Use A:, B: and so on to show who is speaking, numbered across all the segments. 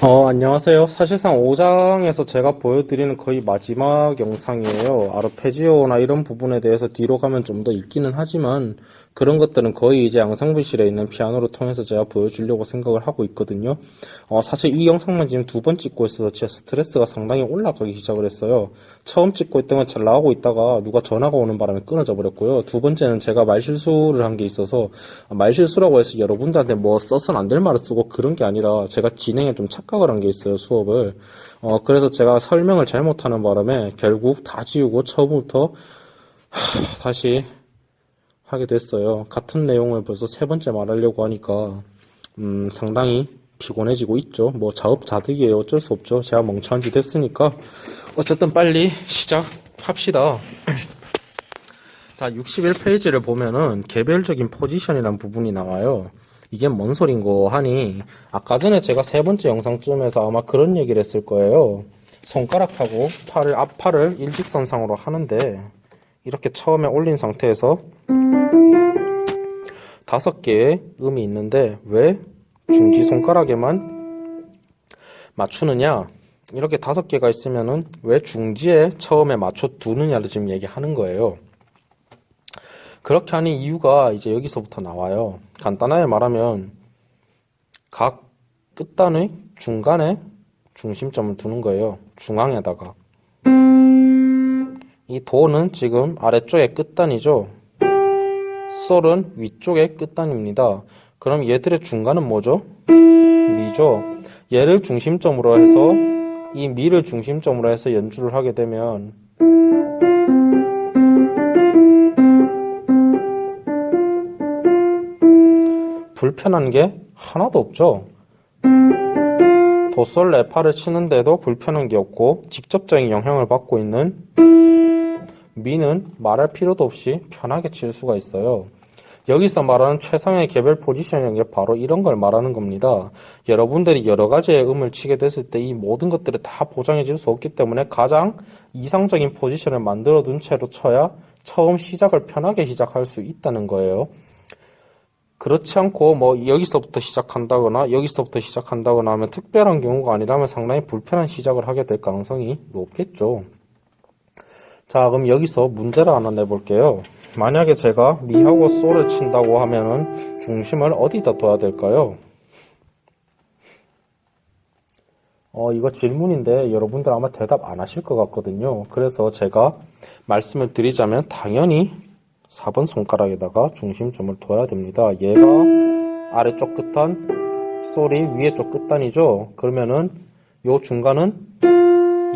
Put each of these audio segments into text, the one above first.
A: 어, 안녕하세요. 사실상 5장에서 제가 보여드리는 거의 마지막 영상이에요. 아르페지오나 이런 부분에 대해서 뒤로 가면 좀 더 있기는 하지만 그런 것들은 거의 이제 양상부실에 있는 피아노를 통해서 제가 보여주려고 생각을 하고 있거든요. 어, 사실 이 영상만 지금 두 번 찍고 있어서 제 스트레스가 상당히 올라가기 시작을 했어요. 처음 찍고 있던 건 잘 나오고 있다가 누가 전화가 오는 바람에 끊어져 버렸고요. 두 번째는 제가 말실수를 한 게 있어서 말실수라고 해서 여러분들한테 뭐 써서는 안될 말을 쓰고 그런 게 아니라 제가 진행에 좀 착각을 한 게 있어요, 수업을. 어, 그래서 제가 설명을 잘못하는 바람에 결국 다 지우고 처음부터 하, 다시 하게 됐어요. 같은 내용을 벌써 세 번째 말하려고 하니까, 음, 상당히 피곤해지고 있죠. 뭐 자업자득이에요. 어쩔 수 없죠. 제가 멍청한 짓 했으니까. 어쨌든 빨리 시작합시다. 자, 61페이지를 보면은 개별적인 포지션이란 부분이 나와요. 이게 뭔 소린고 하니, 아까 전에 제가 세 번째 영상쯤에서 아마 그런 얘기를 했을 거예요. 손가락하고 팔을, 앞팔을 일직선상으로 하는데, 이렇게 처음에 올린 상태에서 다섯 개의 음이 있는데, 왜 중지 손가락에만 맞추느냐? 이렇게 다섯 개가 있으면은 왜 중지에 처음에 맞춰 두느냐를 지금 얘기하는 거예요. 그렇게 하는 이유가 이제 여기서부터 나와요. 간단하게 말하면 각 끝단의 중간에 중심점을 두는 거예요. 중앙에다가. 이 도는 지금 아래쪽의 끝단이죠. 솔은 위쪽의 끝단입니다. 그럼 얘들의 중간은 뭐죠? 미죠. 얘를 중심점으로 해서 이 미를 중심점으로 해서 연주를 하게 되면 불편한 게 하나도 없죠. 도솔 레파를 치는데도 불편한 게 없고 직접적인 영향을 받고 있는 미는 말할 필요도 없이 편하게 칠 수가 있어요. 여기서 말하는 최상의 개별 포지션이라는 게 바로 이런 걸 말하는 겁니다. 여러분들이 여러 가지의 음을 치게 됐을 때 이 모든 것들을 다 보장해 줄 수 없기 때문에 가장 이상적인 포지션을 만들어 둔 채로 쳐야 처음 시작을 편하게 시작할 수 있다는 거예요. 그렇지 않고 뭐 여기서부터 시작한다거나 여기서부터 시작한다거나 하면 특별한 경우가 아니라면 상당히 불편한 시작을 하게 될 가능성이 높겠죠. 자, 그럼 여기서 문제를 하나 내볼게요. 만약에 제가 미하고 솔을 친다고 하면은 중심을 어디다 둬야 될까요? 어, 이거 질문인데 여러분들 아마 대답 안 하실 것 같거든요. 그래서 제가 말씀을 드리자면 당연히 4번 손가락에다가 중심점을 둬야 됩니다. 얘가 아래쪽 끝단, 솔이 위에 쪽 끝단이죠. 그러면은 요 중간은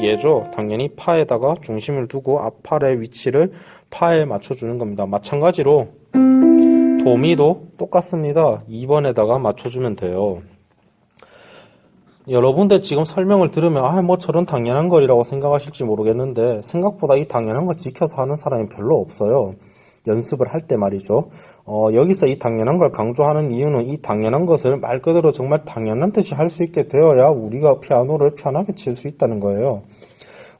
A: 얘죠. 당연히 파에다가 중심을 두고 앞팔의 위치를 파에 맞춰주는 겁니다. 마찬가지로 도미도 똑같습니다. 2번에다가 맞춰주면 돼요. 여러분들 지금 설명을 들으면 아 뭐 저런 당연한 거리라고 생각하실지 모르겠는데 생각보다 이 당연한 거 지켜서 하는 사람이 별로 없어요. 연습을 할 때 말이죠. 어, 여기서 이 당연한 걸 강조하는 이유는 이 당연한 것을 말 그대로 정말 당연한 듯이 할 수 있게 되어야 우리가 피아노를 편하게 칠 수 있다는 거예요.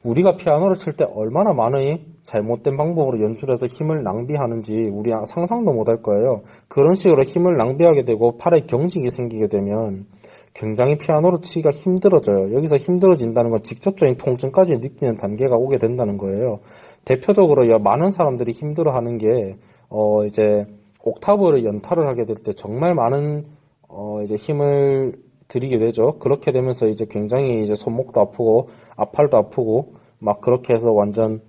A: 우리가 피아노를 칠 때 얼마나 많은 잘못된 방법으로 연주를 해서 힘을 낭비하는지 우리 상상도 못할 거예요. 그런 식으로 힘을 낭비하게 되고 팔에 경직이 생기게 되면 굉장히 피아노를 치기가 힘들어져요. 여기서 힘들어진다는 건 직접적인 통증까지 느끼는 단계가 오게 된다는 거예요. 대표적으로 많은 사람들이 힘들어하는 게 어 이제 옥타브를 연타를 하게 될 때 정말 많은 어 이제 힘을 들이게 되죠. 그렇게 되면서 이제 굉장히 이제 손목도 아프고 앞팔도 아프고 막 그렇게 해서 완전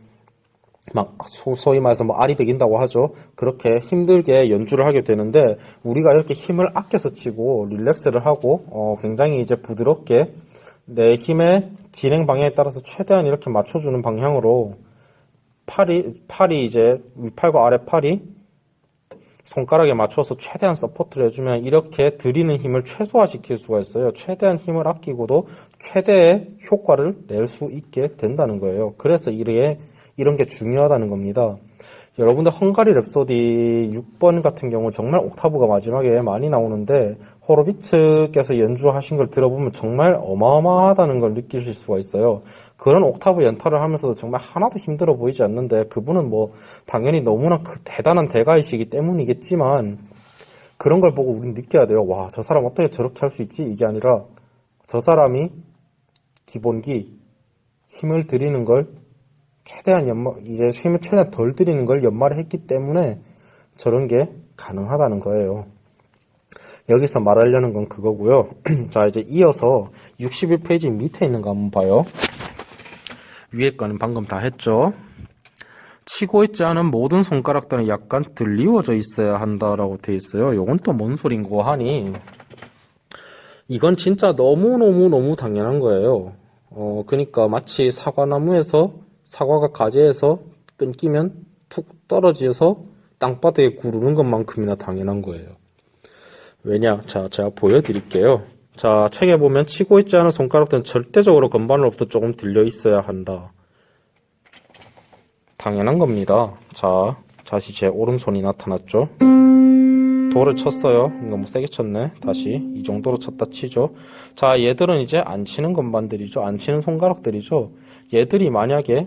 A: 막 소위 말해서 뭐 알이 베긴다고 하죠. 그렇게 힘들게 연주를 하게 되는데 우리가 이렇게 힘을 아껴서 치고 릴렉스를 하고 어 굉장히 이제 부드럽게 내 힘의 진행 방향에 따라서 최대한 이렇게 맞춰주는 방향으로 팔이 팔이 이제 윗팔과 아래 팔이 손가락에 맞춰서 최대한 서포트를 해주면 이렇게 들이는 힘을 최소화시킬 수가 있어요. 최대한 힘을 아끼고도 최대의 효과를 낼 수 있게 된다는 거예요. 그래서 이게 이런 게 중요하다는 겁니다. 여러분들 헝가리 랩소디 6번 같은 경우 정말 옥타브가 마지막에 많이 나오는데 호로비츠께서 연주하신 걸 들어보면 정말 어마어마하다는 걸 느끼실 수가 있어요. 그런 옥타브 연타를 하면서도 정말 하나도 힘들어 보이지 않는데 그분은 뭐 당연히 너무나 그 대단한 대가이시기 때문이겠지만 그런 걸 보고 우리는 느껴야 돼요. 와, 저 사람 어떻게 저렇게 할 수 있지? 이게 아니라 저 사람이 기본기 힘을 들이는 걸 최대한 연마 이제 힘을 최대한 덜 들이는 걸 연마를 했기 때문에 저런 게 가능하다는 거예요. 여기서 말하려는 건 그거고요. 자 이제 이어서 61페이지 밑에 있는 거 한번 봐요. 위에 거는 방금 다 했죠. 치고 있지 않은 모든 손가락들은 약간 들리워져 있어야 한다라고 돼 있어요. 요건 또 뭔 소린고 하니 이건 진짜 너무너무너무 당연한 거예요. 어, 그러니까 마치 사과나무에서 사과가 가지에서 끊기면 툭 떨어져서 땅바닥에 구르는 것만큼이나 당연한 거예요. 왜냐? 자, 제가 보여드릴게요. 자, 책에 보면 치고 있지 않은 손가락들은 절대적으로 건반으로부터 조금 들려 있어야 한다. 당연한 겁니다. 자, 다시 제 오른손이 나타났죠? 돌을 쳤어요. 너무 세게 쳤네. 다시 이 정도로 쳤다 치죠. 자, 얘들은 이제 안 치는 건반들이죠. 안 치는 손가락들이죠. 얘들이 만약에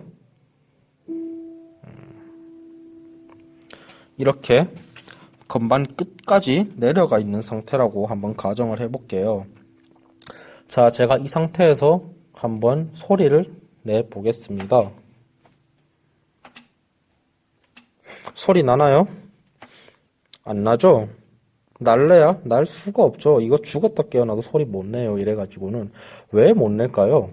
A: 이렇게 건반 끝까지 내려가 있는 상태라고 한번 가정을 해볼게요. 자, 제가 이 상태에서 한번 소리를 내 보겠습니다. 소리 나나요? 안 나죠? 날래야 날 수가 없죠. 이거 죽었다 깨어나도 소리 못 내요. 이래가지고는 왜 못 낼까요?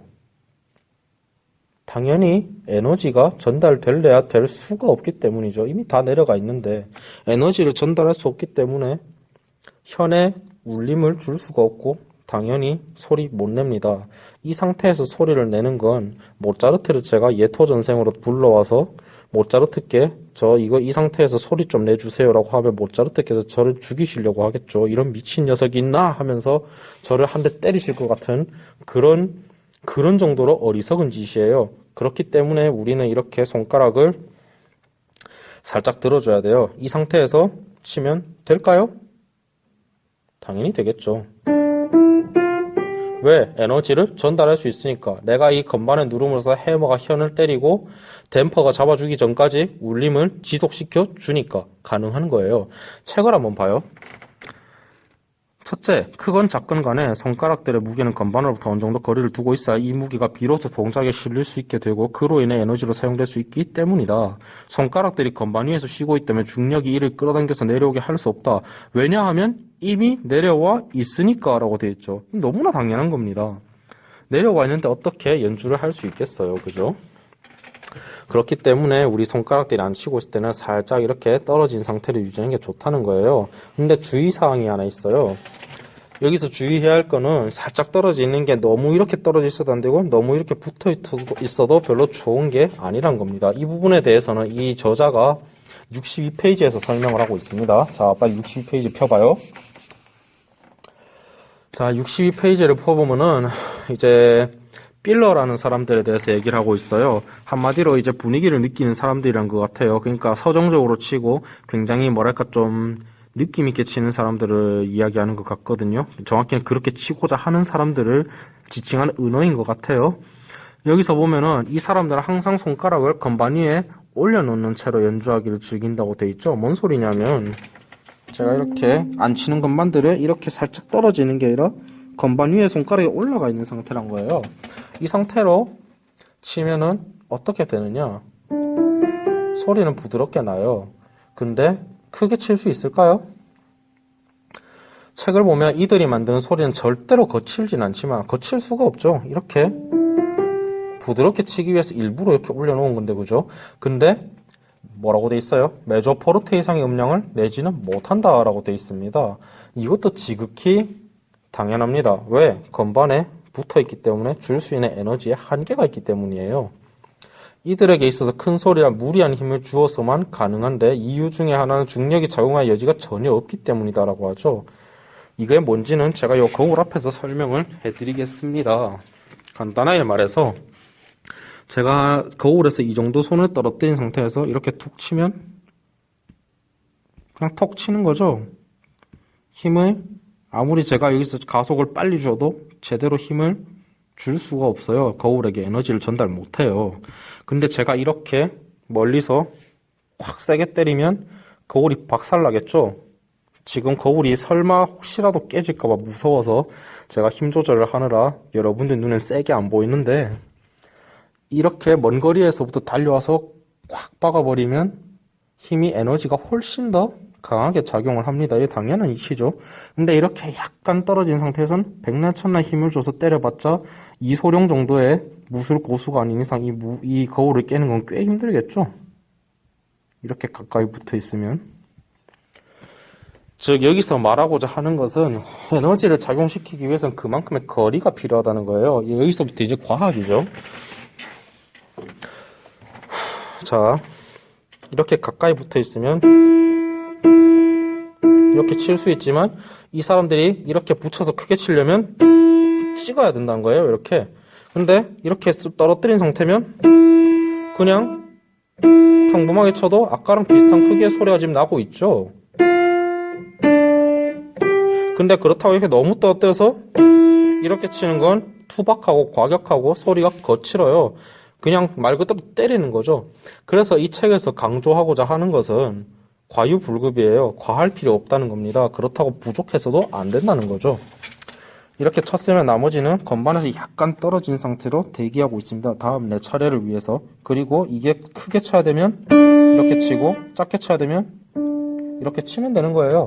A: 당연히 에너지가 전달될래야 될 수가 없기 때문이죠. 이미 다 내려가 있는데 에너지를 전달할 수 없기 때문에 현에 울림을 줄 수가 없고 당연히 소리 못 냅니다. 이 상태에서 소리를 내는 건 모차르트를 제가 예토 전생으로 불러와서 모차르트께 저 이거 이 상태에서 소리 좀 내주세요라고 하면 모차르트께서 저를 죽이시려고 하겠죠. 이런 미친 녀석이 있나 하면서 저를 한 대 때리실 것 같은 그런 그런 정도로 어리석은 짓이에요. 그렇기 때문에 우리는 이렇게 손가락을 살짝 들어줘야 돼요. 이 상태에서 치면 될까요? 당연히 되겠죠. 왜? 에너지를 전달할 수 있으니까. 내가 이 건반을 누름으로써 해머가 현을 때리고 댐퍼가 잡아주기 전까지 울림을 지속시켜 주니까 가능한 거예요. 책을 한번 봐요. 첫째, 크건 작건 간에 손가락들의 무게는 건반으로부터 어느 정도 거리를 두고 있어야 이 무게가 비로소 동작에 실릴 수 있게 되고 그로 인해 에너지로 사용될 수 있기 때문이다. 손가락들이 건반 위에서 쉬고 있다면 중력이 이를 끌어당겨서 내려오게 할 수 없다. 왜냐하면 이미 내려와 있으니까 라고 되어 있죠. 너무나 당연한 겁니다. 내려와 있는데 어떻게 연주를 할 수 있겠어요. 그죠? 그렇기 때문에 우리 손가락들이 안 치고 있을 때는 살짝 이렇게 떨어진 상태를 유지하는 게 좋다는 거예요. 근데 주의사항이 하나 있어요. 여기서 주의해야 할 거는 살짝 떨어져 있는 게 너무 이렇게 떨어져 있어도 안 되고 너무 이렇게 붙어 있어도 별로 좋은 게 아니란 겁니다. 이 부분에 대해서는 이 저자가 62페이지에서 설명을 하고 있습니다. 자, 빨리 62페이지 펴봐요. 자, 62페이지를 펴보면은 이제 필러라는 사람들에 대해서 얘기를 하고 있어요. 한마디로 이제 분위기를 느끼는 사람들이란 것 같아요. 그러니까 서정적으로 치고 굉장히 뭐랄까 좀 느낌 있게 치는 사람들을 이야기하는 것 같거든요. 정확히는 그렇게 치고자 하는 사람들을 지칭하는 은어인 것 같아요. 여기서 보면은 이 사람들은 항상 손가락을 건반 위에 올려놓는 채로 연주하기를 즐긴다고 돼 있죠. 뭔 소리냐면 제가 이렇게 안 치는 건반들을 이렇게 살짝 떨어지는 게 아니라 건반 위에 손가락이 올라가 있는 상태란 거예요. 이 상태로 치면은 어떻게 되느냐? 소리는 부드럽게 나요. 근데 크게 칠 수 있을까요? 책을 보면 이들이 만드는 소리는 절대로 거칠진 않지만 거칠 수가 없죠. 이렇게 부드럽게 치기 위해서 일부러 이렇게 올려놓은 건데 그죠? 근데 뭐라고 돼 있어요? 메조 포르테 이상의 음량을 내지는 못한다 라고 돼 있습니다. 이것도 지극히 당연합니다. 왜? 건반에 붙어 있기 때문에 줄 수 있는 에너지에 한계가 있기 때문이에요. 이들에게 있어서 큰 소리와 무리한 힘을 주어서만 가능한데 이유 중에 하나는 중력이 작용할 여지가 전혀 없기 때문이다라고 하죠. 이게 뭔지는 제가 이 거울 앞에서 설명을 해드리겠습니다. 간단하게 말해서 제가 거울에서 이 정도 손을 떨어뜨린 상태에서 이렇게 툭 치면 그냥 톡 치는 거죠. 힘을 아무리 제가 여기서 가속을 빨리 줘도 제대로 힘을 줄 수가 없어요. 거울에게 에너지를 전달 못 해요. 근데 제가 이렇게 멀리서 확 세게 때리면 거울이 박살나겠죠? 지금 거울이 설마 혹시라도 깨질까봐 무서워서 제가 힘 조절을 하느라 여러분들 눈엔 세게 안 보이는데 이렇게 먼 거리에서부터 달려와서 꽉 박아버리면 힘이 에너지가 훨씬 더 강하게 작용을 합니다. 이게 당연한 이치죠. 근데 이렇게 약간 떨어진 상태에선 백날천날 힘을 줘서 때려봤자 이소룡 정도의 무술 고수가 아닌 이상 이, 무, 이 거울을 깨는 건 꽤 힘들겠죠. 이렇게 가까이 붙어 있으면. 즉 여기서 말하고자 하는 것은 에너지를 작용시키기 위해서는 그만큼의 거리가 필요하다는 거예요. 여기서부터 이제 과학이죠. 자, 이렇게 가까이 붙어 있으면 이렇게 칠 수 있지만 이 사람들이 이렇게 붙여서 크게 치려면 찍어야 된다는 거예요. 이렇게. 근데 이렇게 떨어뜨린 상태면 그냥 평범하게 쳐도 아까랑 비슷한 크기의 소리가 지금 나고 있죠. 근데 그렇다고 이렇게 너무 떨어뜨려서 이렇게 치는 건 투박하고 과격하고 소리가 거칠어요. 그냥 말 그대로 때리는 거죠. 그래서 이 책에서 강조하고자 하는 것은 과유불급이에요. 과할 필요 없다는 겁니다. 그렇다고 부족해서도 안 된다는 거죠. 이렇게 쳤으면 나머지는 건반에서 약간 떨어진 상태로 대기하고 있습니다. 다음 내 차례를 위해서. 그리고 이게 크게 쳐야 되면 이렇게 치고 작게 쳐야 되면 이렇게 치면 되는 거예요.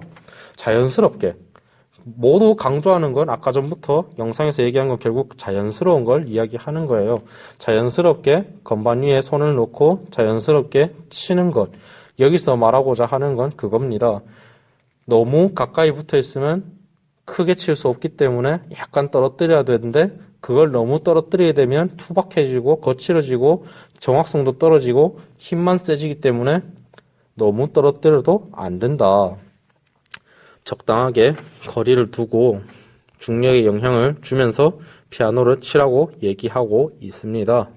A: 자연스럽게. 모두 강조하는 건 아까 전부터 영상에서 얘기한 건 결국 자연스러운 걸 이야기하는 거예요. 자연스럽게 건반 위에 손을 놓고 자연스럽게 치는 것. 여기서 말하고자 하는 건 그겁니다. 너무 가까이 붙어 있으면 크게 칠 수 없기 때문에 약간 떨어뜨려야 되는데 그걸 너무 떨어뜨리게 되면 투박해지고 거칠어지고 정확성도 떨어지고 힘만 세지기 때문에 너무 떨어뜨려도 안 된다. 적당하게 거리를 두고 중력의 영향을 주면서 피아노를 치라고 얘기하고 있습니다.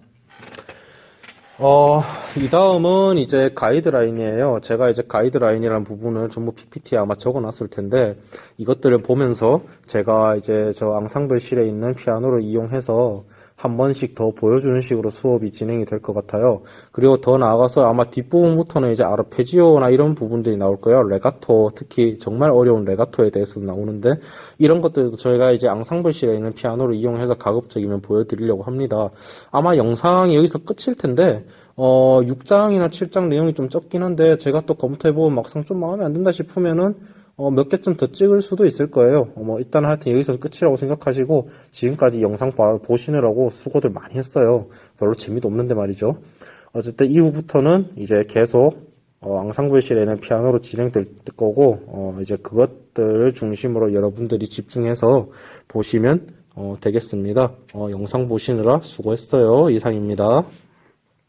A: 어, 이 다음은 이제 가이드라인이에요. 제가 이제 가이드라인이라는 부분을 전부 PPT에 아마 적어 놨을 텐데, 이것들을 보면서 제가 이제 저 앙상블실에 있는 피아노를 이용해서 한 번씩 더 보여주는 식으로 수업이 진행이 될 것 같아요. 그리고 더 나아가서 아마 뒷부분부터는 이제 아르페지오나 이런 부분들이 나올 거예요. 레가토, 특히 정말 어려운 레가토에 대해서도 나오는데, 이런 것들도 저희가 이제 앙상블실에 있는 피아노를 이용해서 가급적이면 보여드리려고 합니다. 아마 영상이 여기서 끝일 텐데, 어, 6장이나 7장 내용이 좀 적긴 한데, 제가 또 검토해보면 막상 좀 마음에 안 든다 싶으면은, 어, 몇 개쯤 더 찍을 수도 있을 거예요. 어, 뭐, 일단 하여튼 여기서 끝이라고 생각하시고, 지금까지 영상 봐- 보시느라고 수고들 많이 했어요. 별로 재미도 없는데 말이죠. 어쨌든 이후부터는 이제 계속, 어, 앙상블실에는 피아노로 진행될 거고, 어, 이제 그것들을 중심으로 여러분들이 집중해서 보시면, 어, 되겠습니다. 어, 영상 보시느라 수고했어요. 이상입니다.